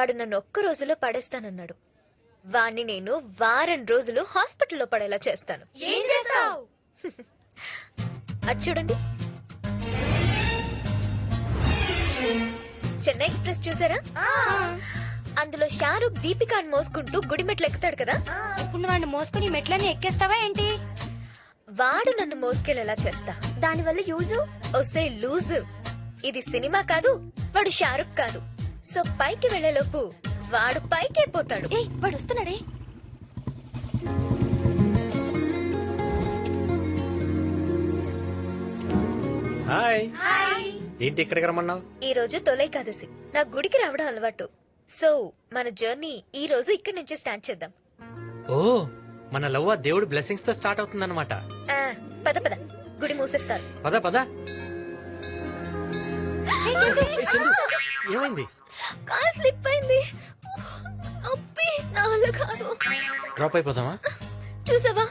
వాడు నన్ను ఒక్క రోజులో పడేస్తానన్నాడు. వాణ్ణి నేను వారం రోజులు హాస్పిటల్లో పడేలా చేస్తాను. ఏం చేస్తావు? అటు చూడండి. చెన్నై ఎక్స్ప్రెస్ చూసారా? అందులో షారూక్ దీపికాని మోసుకుంటూ గుడిమెట్లు ఎక్కుతాడు కదా? ఇప్పుడు వాడిని మోసుకుని మెట్లని ఎక్కేస్తావా ఏంటి? వాడు నన్ను మోసుకెళ్ళేలా చేస్తా. దానివల్ల యూజు? ఒసే లూజు. ఇది సినిమా కాదు వాడు షారుఖ్ కాదు. సో పైకి వెళ్ళేలోపు వాడు పైకి పోతాడు. ఏ వాడు వస్తున్నాడే. హాయ్. ఏంటి ఇక్కడికి రమ్మన్నావు? ఈ రోజు తొలైకాదశి నా గుడికి రావడం అలవాటు. సో మన జర్నీ ఈ రోజు ఇక్కడి నుంచి స్టార్ట్ చేద్దాం. ఓ మన లవ్ ఆ దేవుడి బ్లెస్సింగ్స్తో స్టార్ట్ అవుతుందన్నమాట. ఆ, పద పద. గుడి మూసేస్తారు. పద పద. ఏమైంది? కాల్ స్లిప్ అయింది. నొప్పి నా వల్ల కాదు. డ్రాప్ అయిపోదామా? చూసావా?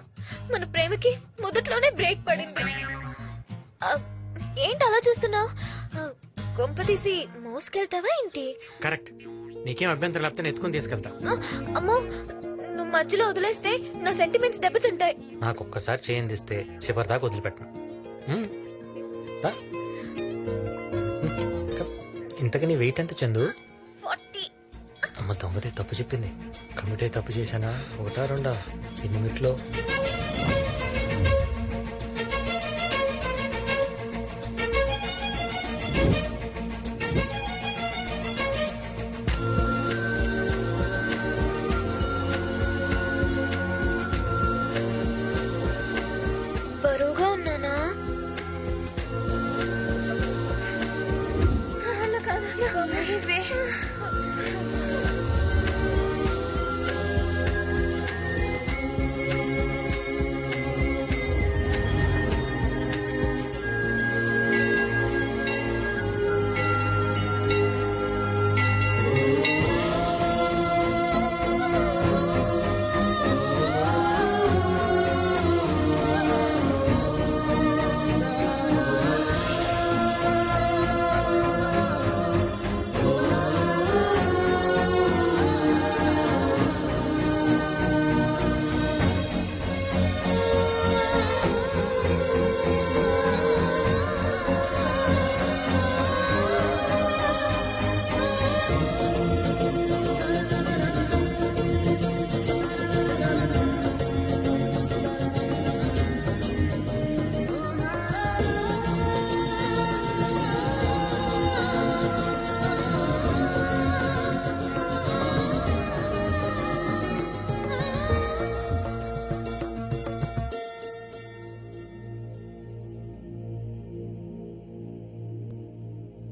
మన ప్రేమకి మొదట్లోనే బ్రేక్ పడింది. ఏంటి అలా చూస్తున్నావు కొంప తీసి మోసుకెళ్తావా ఏంటి? కరెక్ట్. నీకేం అభ్యంతరం లేకపోతే నేను ఎత్తుకొని తీసుకెళ్తా. అమ్మో నువ్వు మధ్యలో వదిలేస్తే నా సెంటిమెంట్స్ దెబ్బతింటాయి. నాకు ఒక్కసారి చేయందిస్తే చివరి దాకా వదిలిపెట్టను. హ్మ్? రా. హ్మ్, కమ్. ఇంతకు నీ వెయిట్ ఎంత చందు? అమ్మ దొంగతే తప్పు చెప్పింది. కమిటే తప్పు చేశానా? ఒకటా రెండా? ఎన్ని మిట్లో?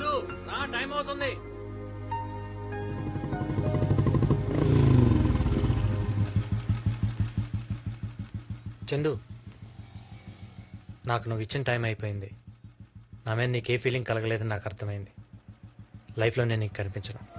చందు నా టైం అవుతుంది. చందు నాకు నువ్వు ఇచ్చిన టైం అయిపోయింది. నా మీద నీకే ఫీలింగ్ కలగలేదని నాకు అర్థమైంది. లైఫ్లో నేను నీకు కనిపించను.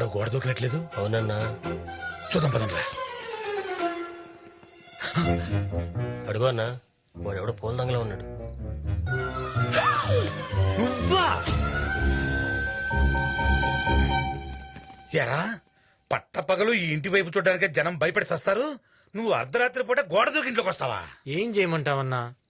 ఎవడో గోడ దూకినట్లేదు? అవునన్నా. చూద్దాం పదండ్రా. అడుగు అన్నా వాడెవడో పూల దంగలో ఉన్నాడు. నువ్వా? ఎరా పట్టపగలు ఈ ఇంటి వైపు చూడడానికి జనం భయపడి సస్తారు. నువ్వు అర్ధరాత్రి పూట గోడ దూకి ఇంట్లోకి వస్తావా ఏం చేయమంటావన్నా?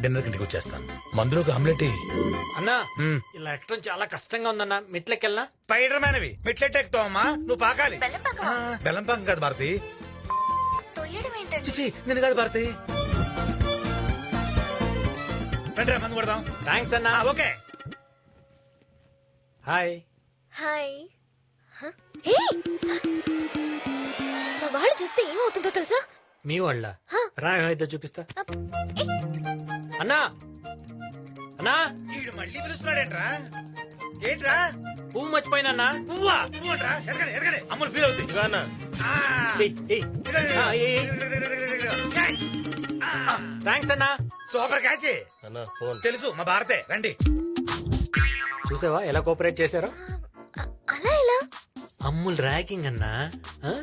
డిన్నర్ ఇంటికి వచ్చేస్తాను. మందులోకి ఆమ్లెట్ ఎయ్. అన్నా ఇలా ఎక్కడం చాలా కష్టంగా ఉందన్నా. మెట్లకెళ్ళనా స్పైడర్ మ్యాన్ అవి మెట్లెట్ ఎక్కుతావమ్మా నువ్వు పాకాలి. బెల్లం పాకమా? ఆ, బెల్లం పాకం కాదు భారతి. తొయ్యడం ఏంటండి? చిచి నేను కాదు భారతి. మందు కొడదాం. థ్యాంక్స్ అన్నా. ఆ, ఓకే. హాయ్. హాయ్. హ? హే! మా వాళ్ళు చూస్తే ఏమవుతుందో తెలుసా? మీ వాళ్ళ? రా చూపిస్తా. అప్. ఏ! అన్నా! అన్నా! వీడు మళ్ళీ పిలుస్తున్నాడేంట్రా? ఏంట్రా? పువ్వు మర్చిపోయినా పువ్వా పువ్వు? అంట్రా ఎరగడే ఎరగడే. అమ్ములు ఫీల్ అవుతుంది ఇదిగో అన్న. ఆ. అన్నా. సూపర్ క్యాచ్ అన్న ఫోన్. తెలుసు మా భారతే. రండి. చూసావా ఎలా కోఆపరేట్ చేశారో? అలా ఎలా? అమ్ముల్ ర్యాగింగ్ అన్నా ఆ?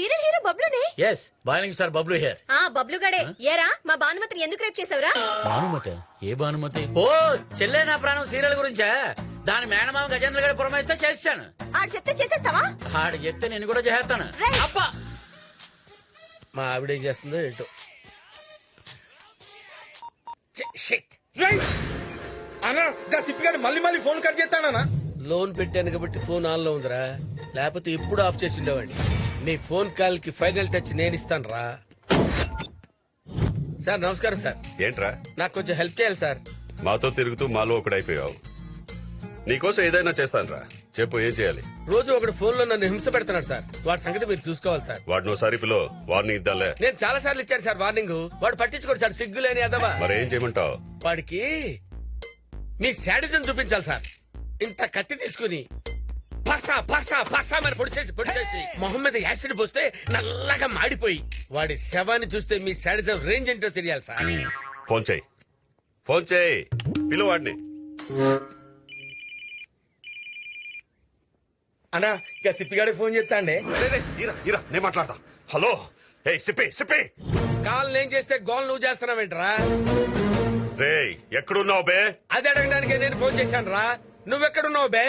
Serial hero బబ్లునే? Yes boiling star Bablu here ఆ బబ్లు గడే. ఏరా మా భానుమతిని ఎందుకు రేపు చేసావురా భానుమతి? ఏ భానుమతి? ఓ చెల్లె నా ప్రాణం సీరియల్ గురించా? దాని మేనమామ గజేంద్ర గారి పురమాయిస్తే చేస్తాను ఆడు చెప్తే చేసేస్తావా? ఆడు చెప్తే నేను కూడా చేస్తాను అబ్బా మా ఆవిడ ఏం చేస్తుందో ఏంటో. అన్నా గా సిప్పిగాడు మళ్ళీ మళ్ళీ ఫోన్ కట్ చేస్తాడనా లోన్ పెట్టాను కాబట్టి ఫోన్ ఆన్లో ఉందిరా. లేకపోతే ఇప్పుడు ఆఫ్ చేసి ఉండేవాడిని. నీ ఫోన్ కాల్కి ఫైనల్ టచ్ నేను ఇస్తాను రా సార్ నమస్కారం సార్. ఏంట్రా? నాకు కొంచెం హెల్ప్ చేయాలి సార్. మాతో తిరుగుతూ మాలో ఒకడైపోయావు. నీకోసం ఏదైనా చేస్తానురా. చెప్పు ఏం చేయాలి? రోజు ఒకడు ఫోన్లో నన్ను హింస పెడుతున్నాడు సార్. వాడి సంగతి మీరు చూసుకోవాలి సార్. వాడిని ఒకసారి పిలో వార్నింగ్ ఇద్దాలే. నేను చాలా సార్లు ఇచ్చాను సార్ వార్నింగ్. వాడు పట్టించుకోడు సార్ సిగ్గులేని అదవా. మరేం చేయమంటావు? వాడికి మీ శాడిజం చూపించాలి సార్. ఇంత కత్తి తీసుకుని పసా పసా పసా మరి పొడి చేసి పొడి చేసి. మొహం మీద యాసిడ్ పోస్తే నల్లగా మాడిపోయి. వాడి శవాన్ని చూస్తే మీ శాడిజం రేంజ్ ఏంటో తెలియాలి సార్. ఫోన్ చేయి. ఫోన్ చేయి. పిలు వాడిని. అన్నా ఇక సిప్పిగాడు ఫోన్ చేస్తాండే రే, రే, ఈరా, ఈరా, నేను మాట్లాడతా. హలో. ఏ సిప్పి సిప్పి. కాల్ నేను చేస్తే గోల్ నువ్వు చేస్తున్నావేంట్రా రే ఎక్కడున్నావు బే? అది అడగడానికే నేను ఫోన్ చేశాను రా నువ్వెక్కడున్నావు బే?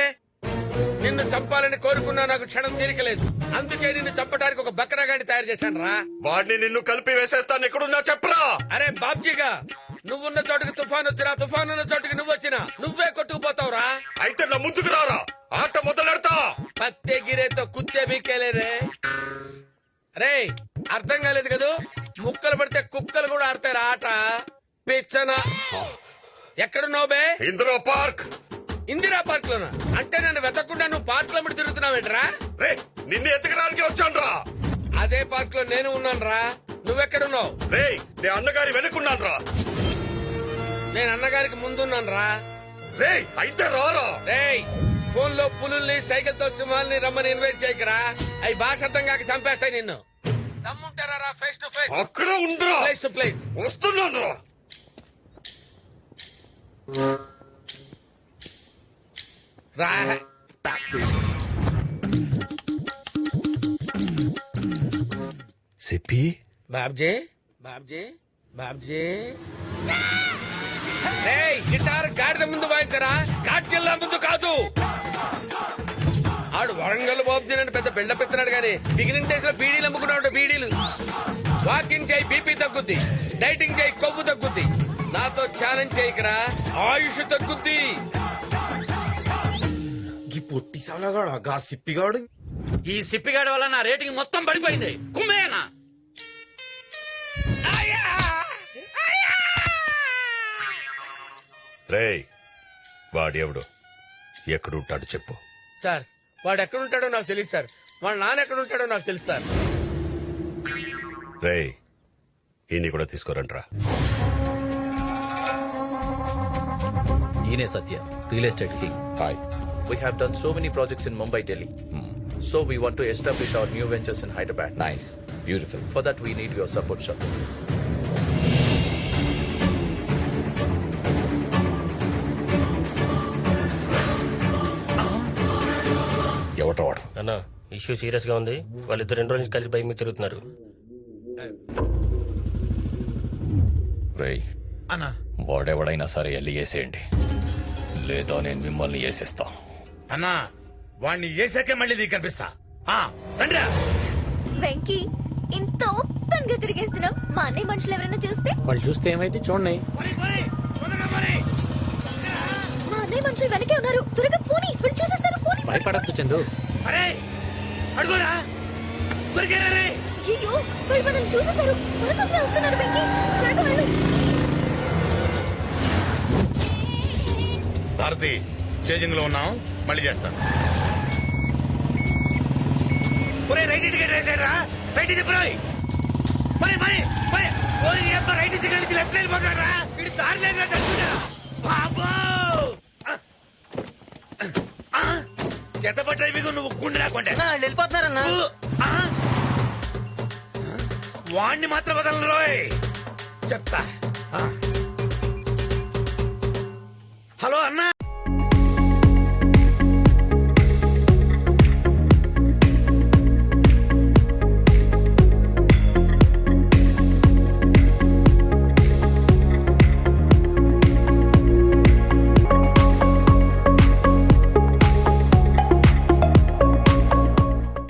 నిన్ను చంపాలని కోరుకున్నా నాకు క్షణం తీరికలేదు. అందుకే నిన్ను చంపడానికి ఒక బక్రాగాడి తయారు చేశాను రా వాడిని నిన్ను కలిపి వేసేస్తాను. ఎక్కడున్నా చెప్పరా? అరే బాబ్జీగా నువ్వున్న చోటుకి తుఫాన్ వచ్చినా తుఫాన్ ఉన్న చోటుకి నువ్వు వచ్చినా నువ్వే కొట్టుకుపోతావురా. అయితే నా ముందుకు రారా. ఆట మొదలెడతా. పత్తే గిరేతో కుత్తే బీకేలేదే రే అర్థం కాలేదు కదూ? ముక్కలు పడితే కుక్కలు కూడా ఆడతారు ఆట. పిచ్చన. ఎక్కడున్నావు బే? ఇందిరా పార్క్. ఇందిరా పార్క్ లోనా అంటే నన్ను వెతకుండా నువ్వు పార్క్లో తిరుగుతున్నావేంట్రా? రే నిన్ను ఎతకడానికి వచ్చానురా. అదే పార్క్లో నేను ఉన్నాను రా నువ్వెక్కడున్నావు? రే నే అన్నగారి వెనుకున్నాను రా నేను అన్నగారికి ముందున్నాను రా రే అయితే రారా. రేయ్ ఫోన్లో పులుల్ని సైకిల్తో సింహాల్ని రమ్మని ఇన్వైట్ చేయకరా. అవి భాష అర్థం కాక చంపేస్తాయి నిన్ను. దమ్ముంటారా ఫేస్ టు ఫేస్ అక్కడ ఉందిరా. ప్లేస్ టు ప్లేస్ వస్తున్నాను రా రా సిప్పి? బాబ్జీ బాబ్జీ బాబ్జీ. గిటార్ గాడిద ముందు వాయించరా? కాట్కెళ్ళ ముందు కాదు. ఆడు వరంగల్ బాబుజీ అని పెద్ద బిల్డ పెడుతున్నాడు గానీ బిగినింగ్ డేస్లో బీడీలు అమ్ముకున్నాడు బీడీలు. వాకింగ్ చేయి బీపీ తగ్గుద్ది. డైటింగ్ చేయి కొవ్వు తగ్గుద్ది. నాతో ఛాలెంజ్ చేయకరా. ఆయుష్ తగ్గుద్ది. గుట్టి సలగాడా సిప్పిగాడు? ఈ సిప్పిగాడి వల్ల నా రేటింగ్ మొత్తం పడిపోయింది. కుమ్మేనా? రేయ్ ఎక్కడ ఉంటాడు చెప్పు. సార్ వాడు ఎక్కడుంటాడో నాకు తెలుసు సార్. వాడు నాన్న ఎక్కడుంటాడో నాకు తెలుసు సార్. రేయ్ ఈయన్ని కూడా తీసుకోరంట్రా. ఈయనే Satya real estate king. Hi. We have done so many projects in Mumbai, Delhi. So we want to establish our new ventures in Hyderabad. Nice. Beautiful. For that, we need your support, sir. ఎవటో వాడు అన్న issue సీరియస్గా ఉంది వాళ్ళిద్దరు రెండు రోజులు కలిసి bike మీద తిరుగుతున్నారు రేయ్ అన్నా వాడెవడైనా సరే వెళ్ళి వేసేయండి లేదా నేను మిమ్మల్ని వేసేస్తా అన్నా వాణ్ణి వేసాకే మళ్ళీ నీకు కనిపిస్తా. ఆ, రండిరా. వెంకీ ఇంత ఓపెన్గా తిరిగేస్తున్నాం మా అన్నయ్య మనుషులు ఎవరైనా చూస్తే? వాళ్ళు చూస్తే ఏమైతే చూడండి. పోనీ, పోనీ, పోనీ. మా అన్నయ్య మనుషులు వెనకే ఉన్నారు. త్వరగా పోనీ ఇప్పుడు చూసేస్తారు పోనీ. భయపడద్దు చందు. అరే అడుగురా. దొరికారా రే? అయ్యో వాళ్ళు మనల్ని చూసేశారు. మన కోసమే వస్తున్నారు వెంకీ. త్వరగా వెళ్ళు. భారతి చేజింగ్లో ఉన్నాం మళ్ళీ చేస్తాను. ఒరే రైట్ ఇంటికి వేసారా రైట్ ఇది పోయి. మరి మరి మరి ఓరి అబ్బ రైట్ సిగ్నల్ నుంచి లెఫ్ట్ వెళ్ళిపోతారా ఇది దారి లేదురా చచ్చుడా బాబో! ఆ! ఎంత పట్ట డ్రైవింగ్ నువ్వు గుండె రాకుంటే వెళ్ళిపోతున్నారన్నా. వాణ్ణి మాత్రం వదలను రోయ్. చెప్తా.